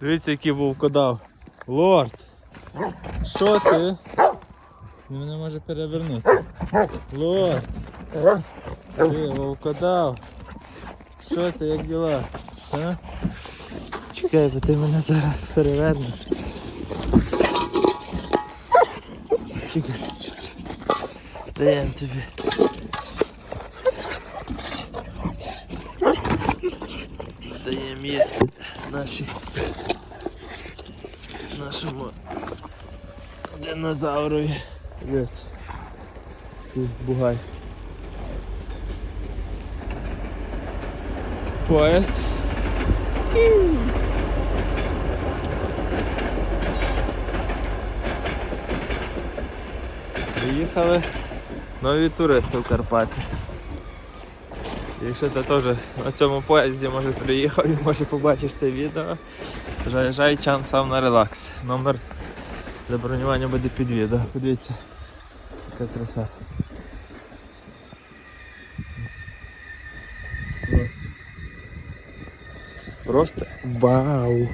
Дивіться, який вовкодав. Лорд. Що ти? Він мене може перевернути. Лорд. Ти вовкодав. Що ти, як діла? А? Чекай, бо ти мене зараз перевернеш. Чекай. Даємо тобі. Даємо їсти наші нашому динозаврові. Ти бугай. Поїзд. Приїхали нові туристи в Карпати. Якщо ти теж на цьому поїзді може приїхав і може побачиш це відео, заїжджай чан сам на релакс. Номер забронювання буде під відео. Подивіться, яка краса. Просто. Просто вау!